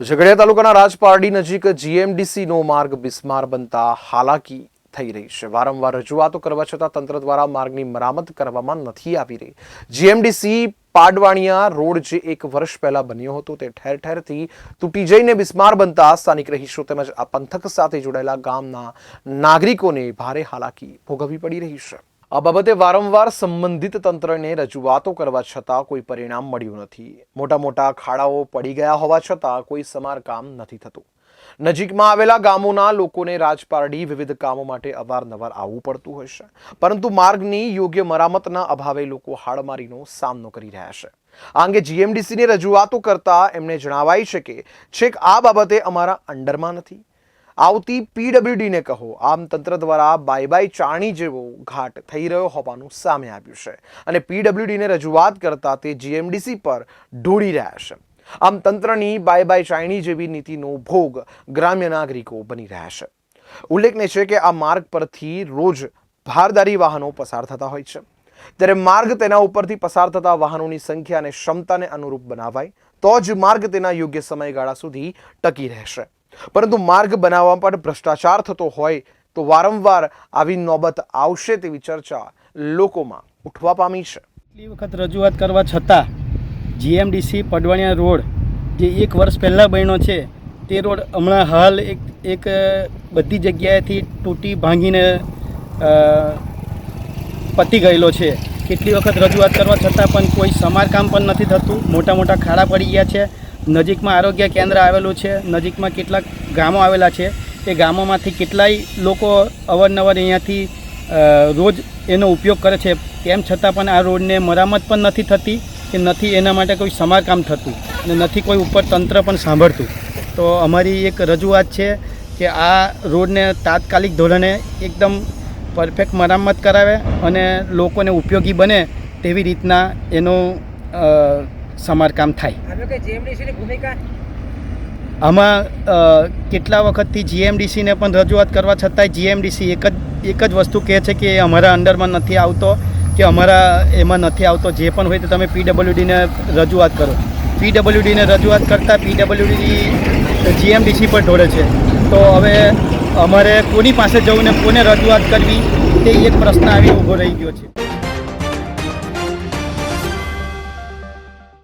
ઝઘડિયા તાલુકાના રાજપારડી નજીક જીએમડીસીનો માર્ગ બિસ્માર બનતા હાલાકી થઈ રહી છે. વારંવાર રજૂઆતો કરવા છતાં તંત્ર દ્વારા માર્ગની મરામત કરવામાં નથી આવી રહી. જીએમડીસી પાડવાણિયા રોડ જે એક વર્ષ પહેલા બન્યો હતો તે ઠેર ઠેરથી તૂટી જઈને બિસ્માર બનતા સ્થાનિક રહીશો તેમજ આ પંથક સાથે જોડાયેલા ગામના નાગરિકોને ભારે હાલાકી ભોગવવી પડી રહી છે. આ બાબતે વારંવાર સંબંધિત તંત્રને રજૂઆતો કરવા છતાં કોઈ પરિણામ મળ્યું નથી. મોટા મોટા ખાડાઓ પડી ગયા હોવા છતાં કોઈ સમારકામ નથી થતું. નજીકમાં આવેલા ગામોના લોકોને રાજપારડી વિવિધ કામો માટે અવારનવાર આવવું પડતું છે. પરંતુ માર્ગની યોગ્ય મરામતના અભાવે લોકો હાડમારીનો સામનો કરી રહ્યા છે. આ અંગે જીએમડીસીની રજૂઆતો કરતા એમને જણાવાય છે કે છેક આ બાબતે અમારા અંડરમાં નથી. આવતી પીડબ્લ્યુડીને કહો. આમ તંત્ર દ્વારા બાય બાય ચાણી જેવો ઘાટ થઈ રહ્યો હોવાનું સામે આવ્યું છે. અને પીડબ્લ્યુડીને રજૂઆત કરતા તે જીએમડીસી પર ઢોળી રહ્યા છે. આમ તંત્રની બાય બાય ચાણી જેવી નીતિનો ભોગ ગ્રામ્ય નાગરિકો બની રહ્યા છે. ઉલ્લેખનીય છે કે આ માર્ગ પરથી રોજ ભારદારી વાહનો પસાર થતા હોય છે. ત્યારે માર્ગ તેના ઉપરથી પસાર થતા વાહનોની સંખ્યા અને ક્ષમતાને અનુરૂપ બનાવાય, તો જ માર્ગ તેના યોગ્ય સમયગાળા સુધી ટકી રહેશે. પરંતુ માર્ગ બનાવવા પર ભ્રષ્ટાચાર થતો હોય તો વારંવાર આવી નોબત આવશે તેવી ચર્ચા લોકોમાં ઉઠવા પામી છે. કેટલી વખત રજૂઆત કરવા છતાં જીએમડીસી પડવાણિયા રોડ જે એક વર્ષ પહેલાં બન્યો છે, તે રોડ હમણાં હાલ એક એક બધી જગ્યાએથી તૂટી ભાંગીને પતી ગયેલો છે. કેટલી વખત રજૂઆત કરવા છતાં પણ કોઈ સમારકામ પણ નથી થતું. મોટા મોટા ખાડા પડી ગયા છે. નજીકમાં આરોગ્ય કેન્દ્ર આવેલું છે, નજીકમાં કેટલાક ગામો આવેલા છે. એ ગામોમાંથી કેટલાય લોકો અવારનવાર અહીંયાથી રોજ એનો ઉપયોગ કરે છે. તેમ છતાં પણ આ રોડને મરામત પણ નથી થતી કે નથી એના માટે કોઈ સમારકામ થતું અને નથી કોઈ ઉપર તંત્ર પણ સાંભળતું. તો અમારી એક રજૂઆત છે કે આ રોડને તાત્કાલિક ધોરણે એકદમ પરફેક્ટ મરામત કરાવે અને લોકોને ઉપયોગી બને તેવી રીતના એનું સમારકામ થાય. આમાં કેટલા વખતથી જીએમડીસીને પણ રજૂઆત કરવા છતાંય જીએમડીસી એક જ એક જ વસ્તુ કહે છે કે અમારા અંડરમાં નથી આવતો કે અમારા એમાં નથી આવતો. જે પણ હોય તો તમે પીડબ્લ્યુડીને રજૂઆત કરો. પીડબ્લ્યુડીને રજૂઆત કરતાં પીડબ્લ્યુડી જીએમડીસી પર ઢોળે છે. તો હવે અમારે કોની પાસે જવું ને કોને રજૂઆત કરવી તે એક પ્રશ્ન આવી ઊભો રહી ગયો છે.